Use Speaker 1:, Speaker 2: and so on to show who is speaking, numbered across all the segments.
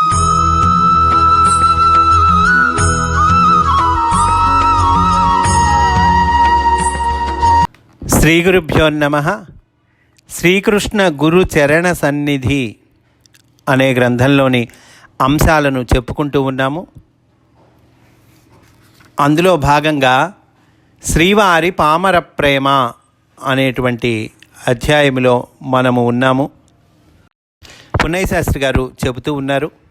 Speaker 1: శ్రీ గురుభ్యో నమ. శ్రీకృష్ణ గురు చరణ సన్నిధి అనే గ్రంథంలోని అంశాలను చెప్పుకుంటూ ఉన్నాము. అందులో భాగంగా శ్రీవారి పామర ప్రేమ అనేటువంటి అధ్యాయంలో మనము ఉన్నాము. పున్నయ్య శాస్త్రి గారు చెబుతూ ఉన్నారు.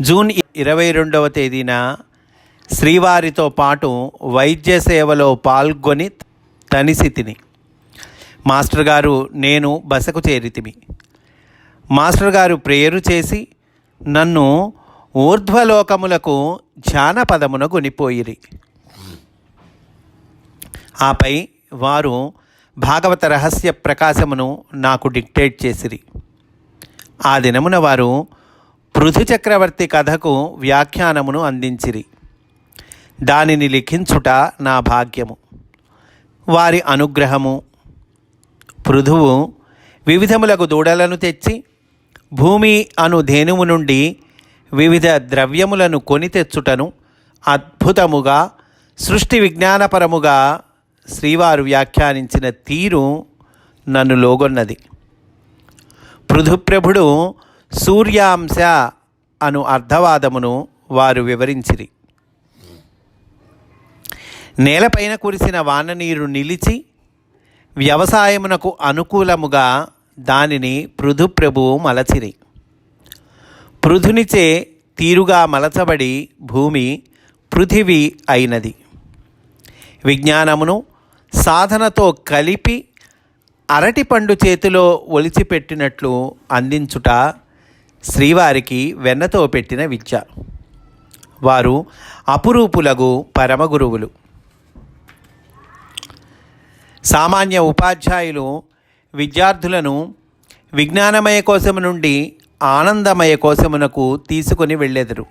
Speaker 1: జూన్ ఇరవై రెండవ తేదీన శ్రీవారితో పాటు వైద్య సేవలో పాల్గొని తనిసితిని మాస్టర్ గారు నేను బసకు చేరితిమి. మాస్టర్ గారు ప్రేయరు చేసి నన్ను ఊర్ధ్వలోకములకు జానపదమున గునిపోయిరి. ఆపై వారు భాగవత రహస్య ప్రకాశమును నాకు డిక్టేట్ చేసిరి. ఆ దినమున వారు పృథు చక్రవర్తి కథకు వ్యాఖ్యానమును అందించిరి. దానిని లిఖించుట నా భాగ్యము. వారి అనుగ్రహము. పృథువు వివిధములకు దూడలను తెచ్చి భూమి అను ధేనువు నుండి వివిధ ద్రవ్యములను కొని తెచ్చుటను అద్భుతముగా సృష్టి విజ్ఞానపరముగా శ్రీవారు వ్యాఖ్యానించిన తీరు నన్ను లోగొన్నది. పృథుప్రభుడు సూర్యాంశ అను అర్ధవాదమును వారు వివరించిరి. నేలపైన కురిసిన వాననీరు నిలిచి వ్యవసాయమునకు అనుకూలముగా దానిని పృథుప్రభువు మలచిరి. పృథునిచే తీరుగా మలచబడి భూమి పృథివీ అయినది. విజ్ఞానమును సాధనతో కలిపి అరటిపండు చేతిలో ఒలిచిపెట్టినట్లు అందించుట శ్రీవారికి వెన్నతో పెట్టిన విద్య. వారు అపురూపులగు పరమగురువులు. సామాన్య ఉపాధ్యాయులు విద్యార్థులను విజ్ఞానమయ కోశము నుండి ఆనందమయ కోశమునకు తీసుకొని వెళ్ళెదరు.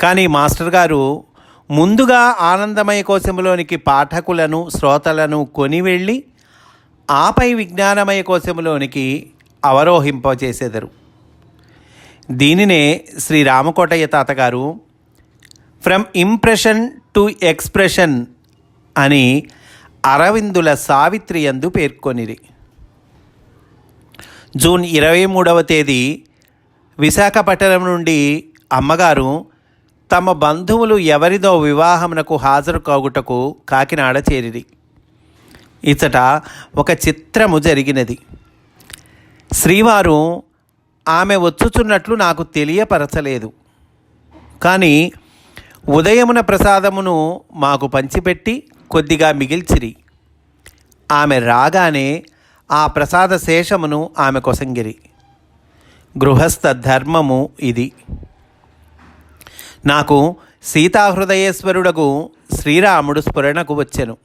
Speaker 1: కానీ మాస్టర్ గారు ముందుగా ఆనందమయ కోసములోనికి పాఠకులను శ్రోతలను కొని వెళ్ళి ఆపై విజ్ఞానమయ కోశములోనికి అవరోహింపచేసేదరు దీనినే శ్రీ రామకోటయ్య తాతగారు ఫ్రమ్ ఇంప్రెషన్ టు ఎక్స్ప్రెషన్ అని అరవిందుల సావిత్రి యందు పేర్కొనిరి. జూన్ ఇరవై మూడవ తేదీ విశాఖపట్నం నుండి అమ్మగారు తమ బంధువులు ఎవరిదో వివాహమునకు హాజరు కాగుటకు కాకినాడ చేరిరి. ఇతట ఒక చిత్రము జరిగినది. శ్రీవారు ఆమె వచ్చుచున్నట్లు నాకు తెలియపరచలేదు. కానీ ఉదయమున ప్రసాదమును మాకు పంచిపెట్టి కొద్దిగా మిగిల్చిరి. ఆమె రాగానే ఆ ప్రసాద శేషమును ఆమె కొసంగిరి. గృహస్థ ధర్మము ఇది. నాకు సీతాహృదయేశ్వరుడకు శ్రీరాముడు స్ఫురణకు వచ్చెను.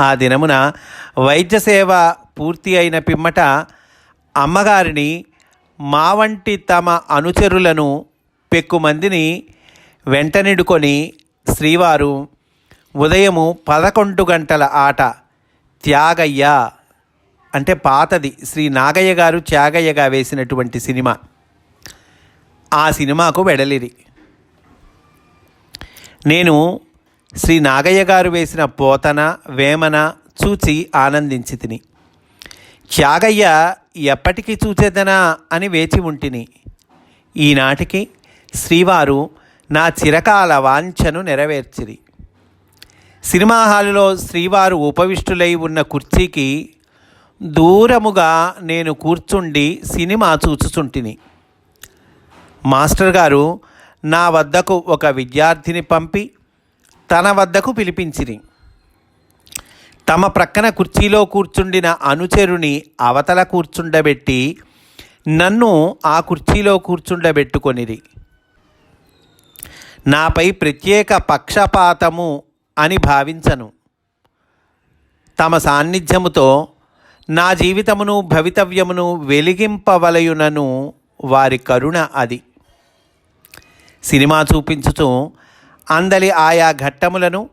Speaker 1: ఆ దినమున వైద్య సేవ పూర్తి అయిన పిమ్మట అమ్మగారిని మా వంటి తమ అనుచరులను పెక్కుమందిని వెంటనిడుకొని శ్రీవారు ఉదయము పదకొండు గంటల ఆట త్యాగయ్య అంటే పాతది. శ్రీ నాగయ్య గారు త్యాగయ్యగా వేసినటువంటి సినిమా. ఆ సినిమాకు వెడలిరి. నేను శ్రీ నాగయ్య గారు వేసిన పోతన వేమన చూచి ఆనందించి తిని. త్యాగయ్య ఎప్పటికీ చూచేదనా అని వేచి ఉంటిని. ఈనాటికి శ్రీవారు నా చిరకాల వాంఛను నెరవేర్చిరి. సినిమా హాలులో శ్రీవారు ఉపవిష్టులై ఉన్న కుర్చీకి దూరముగా నేను కూర్చుండి సినిమా చూచుచుంటిని. మాస్టర్ గారు నా వద్దకు ఒక విద్యార్థిని పంపి తన వద్దకు పిలిపించిరి. తమ ప్రక్కన కుర్చీలో కూర్చుండిన అనుచరుని అవతల కూర్చుండబెట్టి నన్ను ఆ కుర్చీలో కూర్చుండబెట్టుకొనిరి. నాపై ప్రత్యేక పక్షపాతము అని భావించను. తమ సాన్నిధ్యముతో నా జీవితమును భవితవ్యమును వెలిగింపవలయునను వారి కరుణ అది. సినిమా చూపించుతూ అందలి ఆయా ఘట్టములను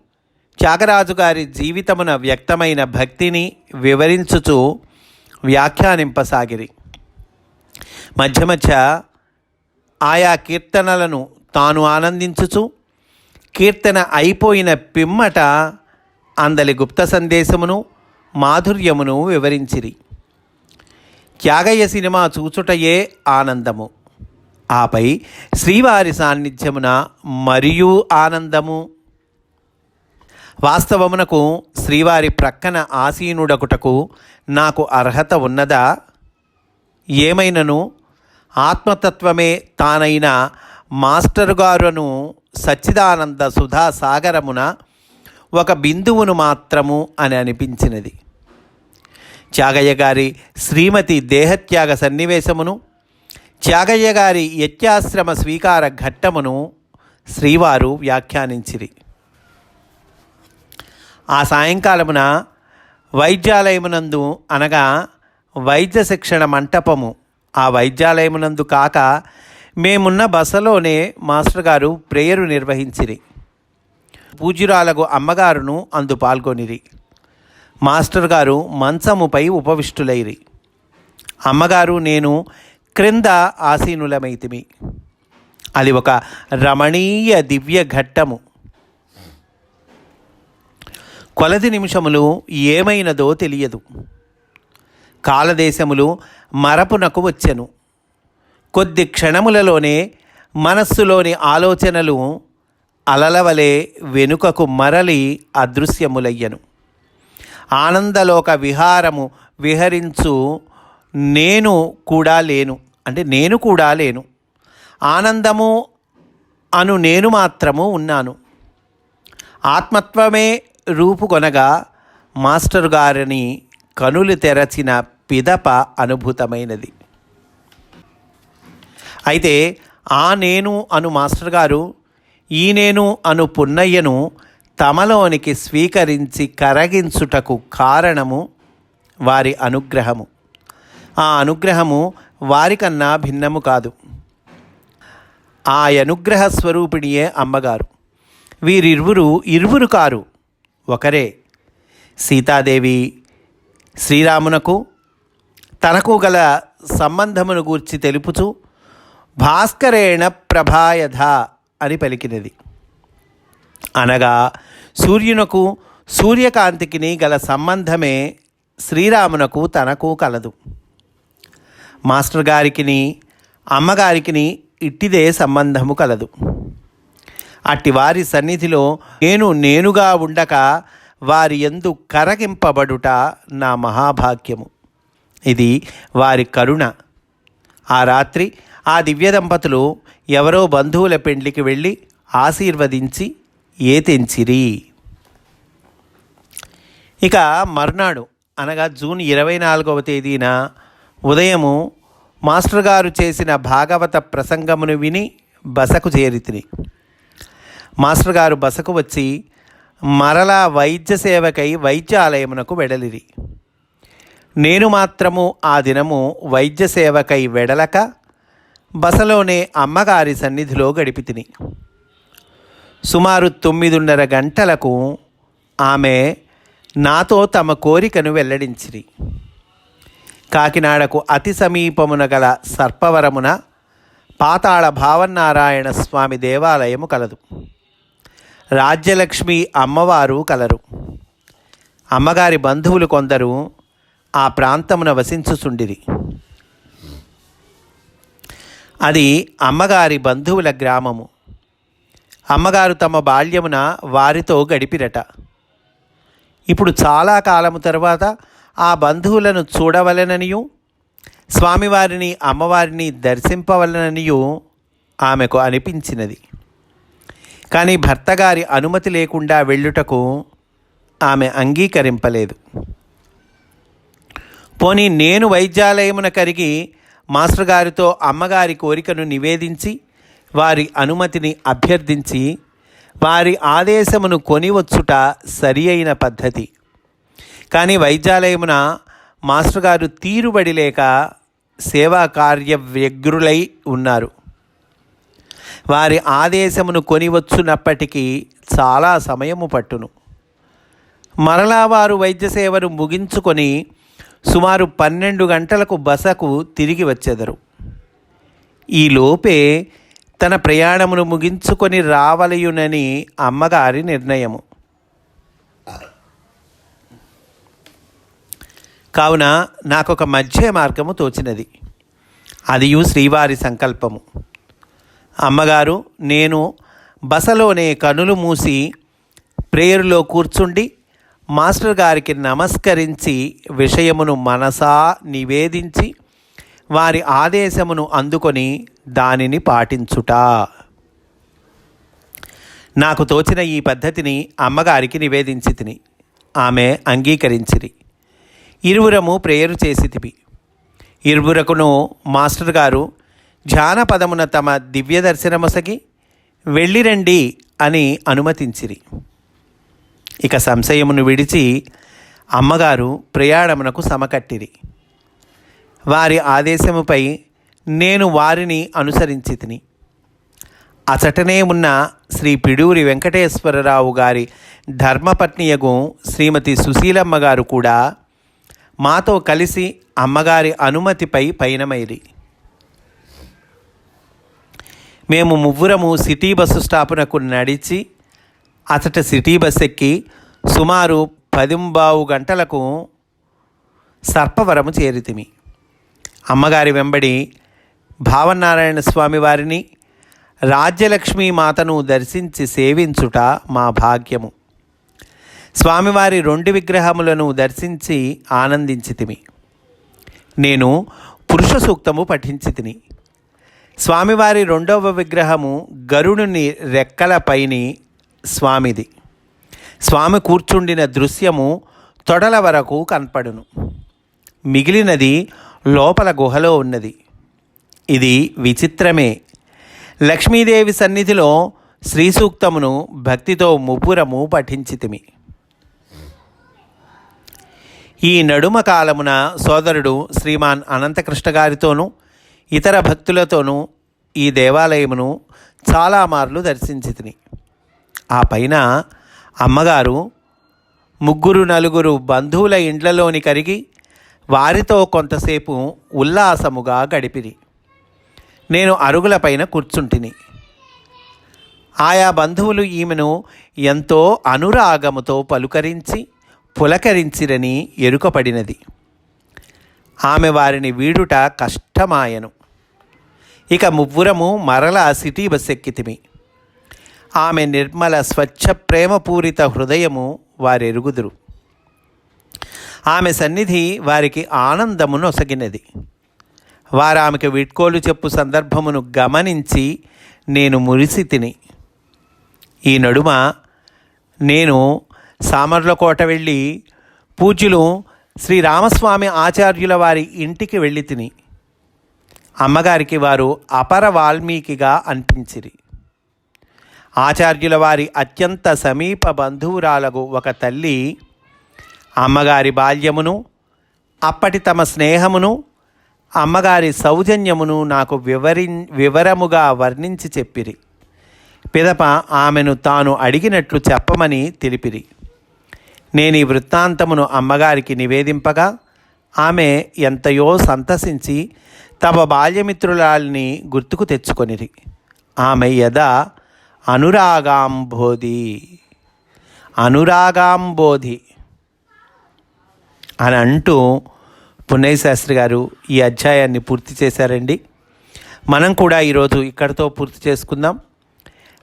Speaker 1: త్యాగరాజు గారి జీవితమున వ్యక్తమైన భక్తిని వివరించుచు వ్యాఖ్యానింపసాగిరి. మధ్య మధ్య ఆయా కీర్తనలను తాను ఆనందించుచు కీర్తన అయిపోయిన పిమ్మట అందలి గుప్త సందేశమును మాధుర్యమును వివరించిరి. త్యాగయ్య సినిమా చూచుటయే ఆనందము. ఆపై శ్రీవారి సాన్నిధ్యమున మరియు ఆనందము. వాస్తవమునకు శ్రీవారి ప్రక్కన ఆసీనుడకుటకు నాకు అర్హత ఉన్నదా? ఏమైనను? ఆత్మతత్వమే తానైన మాస్టర్ గారును సచ్చిదానంద సుధా సాగరమున ఒక బిందువును మాత్రము అని అనిపించినది. త్యాగయ్య గారి శ్రీమతి దేహత్యాగ సన్నివేశమును త్యాగయ్య గారి యత్యాశ్రమ స్వీకార ఘట్టమును శ్రీవారు వ్యాఖ్యానించిరి. ఆ సాయంకాలమున వైద్యాలయమునందు అనగా వైద్య శిక్షణ మంటపము ఆ వైద్యాలయమునందు కాక మేమున్న బసలోనే మాస్టర్ గారు ప్రేయరు నిర్వహించిరి. పూజురాలకు అమ్మగారును అందు పాల్గొనిరి. మాస్టర్ గారు మంచముపై ఉపవిష్టులైరి. అమ్మగారు నేను క్రింద ఆసీనులమైతిమి. అది ఒక రమణీయ దివ్య ఘట్టము. కొలది నిమిషములు ఏమైనదో తెలియదు. కాలదేశములు మరపునకు వచ్చెను. కొద్ది క్షణములలోనే మనస్సులోని ఆలోచనలు అలలవలే వెనుకకు మరలి అదృశ్యములయ్యను. ఆనందలోక విహారము విహరించు నేను కూడా లేను. అంటే నేను కూడా లేను. ఆనందము అను నేను మాత్రము ఉన్నాను. ఆత్మత్వమే రూపుకొనగా మాస్టర్ గారిని కనులు తెరచిన పిదప అనుభూతమైనది. అయితే ఆ నేను అను మాస్టర్ గారు ఈ నేను అను పున్నయ్యను తమలోనికి స్వీకరించి కరగించుటకు కారణము వారి అనుగ్రహము. ఆ అనుగ్రహము వారికన్నా భిన్నము కాదు. ఆ అనుగ్రహ స్వరూపిణియే అమ్మగారు. వీరిరువురు ఇరువురు కారు. ఒకరే సీతాదేవి శ్రీరామునకు తనకు గల సంబంధమును గూర్చి తెలుపుచు భాస్కరేణ ప్రభాయధ అని పలికినది. అనగా సూర్యునకు సూర్యకాంతికిని గల సంబంధమే శ్రీరామునకు తనకు కలదు. మాస్టర్ గారికిని అమ్మగారికిని ఇట్టిదే సంబంధము కలదు. అట్టి వారి సన్నిధిలో నేను నేనుగా ఉండక వారి ఎందు కరగింపబడుట నా మహాభాగ్యము. ఇది వారి కరుణ. ఆ రాత్రి ఆ దివ్య దంపతులు ఎవరో బంధువుల పెండ్లికి వెళ్ళి ఆశీర్వదించి ఏ తెంచిరి ఇక మర్నాడు అనగా జూన్ ఇరవై నాలుగవ తేదీన ఉదయము మాస్టర్ గారు చేసిన భాగవత ప్రసంగమును విని బసకు చేరితిని మాస్టర్ గారు బసకు వచ్చి మరలా వైద్య సేవకై వైద్యాలయమునకు వెడలిరి. నేను మాత్రము ఆ దినము వైద్య సేవకై వెడలక బసలోనే అమ్మగారి సన్నిధిలో గడిపి తిని సుమారు తొమ్మిదిన్నర గంటలకు ఆమె నాతో తమ కోరికను వెల్లడించిరి. కాకినాడకు అతి సమీపమున గల సర్పవరమున పాతాళ భావనారాయణ స్వామి దేవాలయము కలదు. రాజ్యలక్ష్మి అమ్మవారు కలరు. అమ్మగారి బంధువులు కొందరు ఆ ప్రాంతమున వసించుచుండిరి. అది అమ్మగారి బంధువుల గ్రామము. అమ్మగారు తమ బాల్యమున వారితో గడిపిరట. ఇప్పుడు చాలా కాలము తర్వాత ఆ బంధువులను చూడవలెననియు స్వామివారిని అమ్మవారిని దర్శింపవలననియు ఆమెకు అనిపించినది. కానీ భర్తగారి అనుమతి లేకుండా వెళ్ళుటకు ఆమె అంగీకరింపలేదు. పోనీ నేను వైద్యాలయమున కరిగి మాస్టర్ గారితో అమ్మగారి కోరికను నివేదించి వారి అనుమతిని అభ్యర్థించి వారి ఆదేశమును కొనివచ్చుట సరి అయిన పద్ధతి. కానీ వైద్యాలయమున మాస్టర్ గారు తీరుబడి లేక సేవా కార్య వ్యగ్రులై ఉన్నారు. వారి ఆదేశమును కొనివచ్చునప్పటికీ చాలా సమయము పట్టును. మరలా వారు వైద్య సేవను ముగించుకొని సుమారు పన్నెండు గంటలకు బసకు తిరిగి వచ్చెదరు. ఈ లోపే తన ప్రయాణమును ముగించుకొని రావలయునని అమ్మగారి నిర్ణయము. కావున నాకు ఒక మధ్య మార్గము తోచినది. అదియు శ్రీవారి సంకల్పము. అమ్మగారు నేను బసలోనే కనులు మూసి ప్రేయరులో కూర్చుండి మాస్టర్ గారికి నమస్కరించి విషయమును మనసా నివేదించి వారి ఆదేశమును అందుకొని దానిని పాటించుట. నాకు తోచిన ఈ పద్ధతిని అమ్మగారికి నివేదించి తిని. ఆమె అంగీకరించిరి. ఇరువురము ప్రేయరు చేసితివి. ఇరువురకును మాస్టర్ గారు జానపదమున తమ దివ్య దర్శనమొసగి వెళ్ళిరండి అని అనుమతించిరి. ఇక సంశయమును విడిచి అమ్మగారు ప్రయాణమునకు సమకట్టిరి. వారి ఆదేశముపై నేను వారిని అనుసరించి తిని అచటనే ఉన్న శ్రీ పిడూరి వెంకటేశ్వరరావు గారి ధర్మపత్నియగు శ్రీమతి సుశీలమ్మ గారు కూడా మాతో కలిసి అమ్మగారి అనుమతిపై పయనమైరి. మేము ముగ్గురము సిటీ బస్సు స్టాపునకు నడిచి అతట సిటీ బస్ ఎక్కి సుమారు పదింబావు గంటలకు సర్పవరము చేరితిమి. అమ్మగారి వెంబడి భావనారాయణ స్వామి వారిని రాజ్యలక్ష్మీ మాతను దర్శించి సేవించుట మా భాగ్యము. స్వామివారి రెండు విగ్రహములను దర్శించి ఆనందించితిమి. నేను పురుష సూక్తము పఠించి తిని స్వామివారి రెండవ విగ్రహము గరుడుని రెక్కలపైని స్వామిది. స్వామి కూర్చుండిన దృశ్యము తొడల వరకు కనపడును. మిగిలినది లోపల గుహలో ఉన్నది. ఇది విచిత్రమే. లక్ష్మీదేవి సన్నిధిలో శ్రీసూక్తమును భక్తితో ముపురము పఠించితిమి. ఈ నడుమ కాలమున సోదరుడు శ్రీమాన్ అనంతకృష్ణ గారితోనూ ఇతర భక్తులతోనూ ఈ దేవాలయమును చాలా మార్లు దర్శించి తిని ఆ పైన అమ్మగారు ముగ్గురు నలుగురు బంధువుల ఇండ్లలోని కరిగి వారితో కొంతసేపు ఉల్లాసముగా గడిపిరి. నేను అరుగులపైన కూర్చుంటిని. ఆయా బంధువులు ఈమెను ఎంతో అనురాగముతో పలుకరించి పులకరించిరని ఎరుకపడినది. ఆమె వారిని వీడుట కష్టమాయను. ఇక మువ్వురము మరల సిటీ బస్ ఎక్కితిమి ఆమె నిర్మల స్వచ్ఛ ప్రేమపూరిత హృదయము వారెరుగుదురు. ఆమె సన్నిధి వారికి ఆనందమును ఒసగినది. వారు ఆమెకు వీడ్కోలు చెప్పు సందర్భమును గమనించి నేను మురిసి తిని ఈ నడుమ నేను సామర్లకోట వెళ్ళి పూజ్యులు శ్రీ రామస్వామి ఆచార్యుల వారి ఇంటికి వెళ్ళి తిని. అమ్మగారికి వారు అపర వాల్మీకిగా అనిపించిరి. ఆచార్యుల వారి అత్యంత సమీప బంధువురాలకు ఒక తల్లి అమ్మగారి బాల్యమును అప్పటి తమ స్నేహమును అమ్మగారి సౌజన్యమును నాకు వివరి వివరముగా వర్ణించి చెప్పిరి. పిదప ఆమెను తాను అడిగినట్లు చెప్పమని తెలిపిరి. నేను ఈ వృత్తాంతమును అమ్మగారికి నివేదింపగా ఆమె ఎంతయో సంతసించి తమ బాల్యమిత్రులాల్ని గుర్తుకు తెచ్చుకొనిరి. ఆమె యద అనురాగాంబోధి. అనురాగాంబోధి అని అంటూ పున్నయ్య శాస్త్రి గారు ఈ అధ్యాయాన్ని పూర్తి చేశారండి. మనం కూడా ఈరోజు ఇక్కడితో పూర్తి చేసుకుందాం.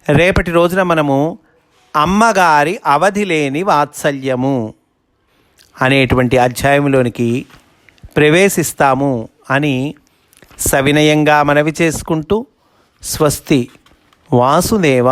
Speaker 1: రేపటి రోజున మనము అమ్మగారి అవధి లేని వాత్సల్యము అనేటువంటి అధ్యాయంలోనికి ప్రవేశిస్తాము అని సవినయంగా మనవి చేసుకుంటూ స్వస్తి వాసుదేవ.